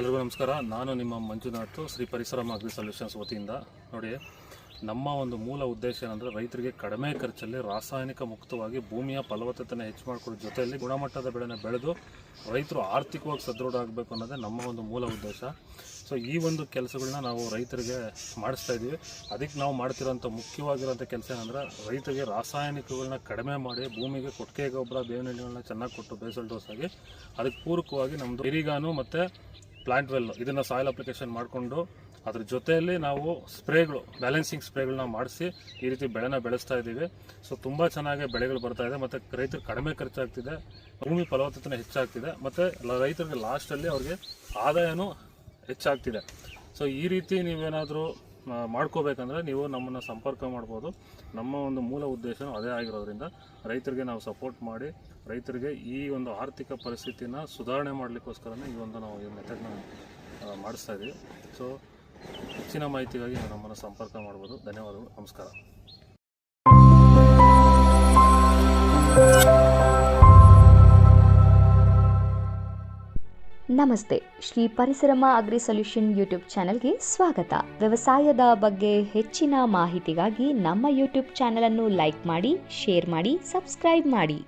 ಎಲ್ರಿಗೂ ನಮಸ್ಕಾರ. ನಾನು ನಿಮ್ಮ ಮಂಜುನಾಥ್, ಶ್ರೀ ಪರಿಸರಮ ಅಗ್ರಿ ಸೊಲ್ಯೂಷನ್ಸ್ ವತಿಯಿಂದ. ನೋಡಿ, ನಮ್ಮ ಒಂದು ಮೂಲ ಉದ್ದೇಶ ಏನಂದರೆ ರೈತರಿಗೆ ಕಡಿಮೆ ಖರ್ಚಲ್ಲಿ ರಾಸಾಯನಿಕ ಮುಕ್ತವಾಗಿ ಭೂಮಿಯ ಫಲವತ್ತತೆಯನ್ನು ಹೆಚ್ಚು ಮಾಡಿಕೊಡೋ ಜೊತೆಯಲ್ಲಿ ಗುಣಮಟ್ಟದ ಬೆಳೆನ ಬೆಳೆದು ರೈತರು ಆರ್ಥಿಕವಾಗಿ ಸದೃಢ ಆಗಬೇಕು ಅನ್ನೋದೇ ನಮ್ಮ ಒಂದು ಮೂಲ ಉದ್ದೇಶ. ಸೊ ಈ ಒಂದು ಕೆಲಸಗಳನ್ನ ನಾವು ರೈತರಿಗೆ ಮಾಡಿಸ್ತಾ ಇದ್ದೀವಿ. ಅದಕ್ಕೆ ನಾವು ಮಾಡ್ತಿರೋಂಥ ಮುಖ್ಯವಾಗಿರೋಂಥ ಕೆಲಸ ಏನಂದರೆ ರೈತರಿಗೆ ರಾಸಾಯನಿಕಗಳನ್ನ ಕಡಿಮೆ ಮಾಡಿ ಭೂಮಿಗೆ ಕೊಟ್ಟಿಗೆ ಗೊಬ್ಬರ, ಬೇವಿನ ಎಣ್ಣೆಗಳನ್ನ ಚೆನ್ನಾಗಿ ಕೊಟ್ಟು ಬೇಸಲ್ ಡೋಸ್ ಆಗಿ ಅದಕ್ಕೆ ಪೂರಕವಾಗಿ ನಮ್ಮದು ಇರಿಗಾನು ಮತ್ತು ಪ್ಲಾಂಟ್ ವೆಲ್ ಇದನ್ನು ಸಾಯಿಲ್ ಅಪ್ಲಿಕೇಶನ್ ಮಾಡಿಕೊಂಡು ಅದ್ರ ಜೊತೆಯಲ್ಲಿ ನಾವು ಸ್ಪ್ರೇಗಳು ಬ್ಯಾಲೆನ್ಸಿಂಗ್ ಸ್ಪ್ರೇಗಳನ್ನ ಮಾಡಿಸಿ ಈ ರೀತಿ ಬೆಳೆನ ಬೆಳೆಸ್ತಾ ಇದ್ದೀವಿ. ಸೊ ತುಂಬ ಚೆನ್ನಾಗಿ ಬೆಳೆಗಳು ಬರ್ತಾ ಇದೆ ಮತ್ತು ರೈತರು ಕಡಿಮೆ ಖರ್ಚಾಗ್ತಿದೆ, ಭೂಮಿ ಫಲವತ್ತತೆ ಹೆಚ್ಚಾಗ್ತಿದೆ ಮತ್ತು ರೈತರಿಗೆ ಲಾಸ್ಟಲ್ಲಿ ಅವ್ರಿಗೆ ಆದಾಯನೂ ಹೆಚ್ಚಾಗ್ತಿದೆ. ಸೊ ಈ ರೀತಿ ನೀವೇನಾದರೂ ಮಾಡ್ಕೋಬೇಕಂದ್ರೆ ನೀವು ನಮ್ಮನ್ನು ಸಂಪರ್ಕ ಮಾಡ್ಬೋದು. ನಮ್ಮ ಒಂದು ಮೂಲ ಉದ್ದೇಶ ಅದೇ ಆಗಿರೋದ್ರಿಂದ ರೈತರಿಗೆ ನಾವು ಸಪೋರ್ಟ್ ಮಾಡಿ, ರೈತರಿಗೆ ಈ ಒಂದು ಆರ್ಥಿಕ ಪರಿಸ್ಥಿತಿನ ಸುಧಾರಣೆ ಮಾಡಲಿಕ್ಕೋಸ್ಕರನೇ ಈ ಒಂದು ನಾವು ಈ ಮೆಥಡ್ನ ಮಾಡಿಸ್ತಾ ಇದ್ದೀವಿ ಸೊ ಹೆಚ್ಚಿನ ಮಾಹಿತಿಗಾಗಿ ನೀವು ನಮ್ಮನ್ನು ಸಂಪರ್ಕ ಮಾಡ್ಬೋದು. ಧನ್ಯವಾದಗಳು. ನಮಸ್ಕಾರ. ನಮಸ್ತೆ. Shri Parisarama agri solution YouTube ಚಾನೆಲ್ಗೆ ಸ್ವಾಗತ. ವ್ಯವಸಾಯದ ಬಗ್ಗೆ ಹೆಚ್ಚಿನ ಮಾಹಿತಿಗಾಗಿ ನಮ್ಮ ಯೂಟ್ಯೂಬ್ ಚಾನೆಲ್ ಅನ್ನು ಲೈಕ್ ಮಾಡಿ, ಶೇರ್ ಮಾಡಿ, ಸಬ್ಸ್ಕ್ರೈಬ್ ಮಾಡಿ.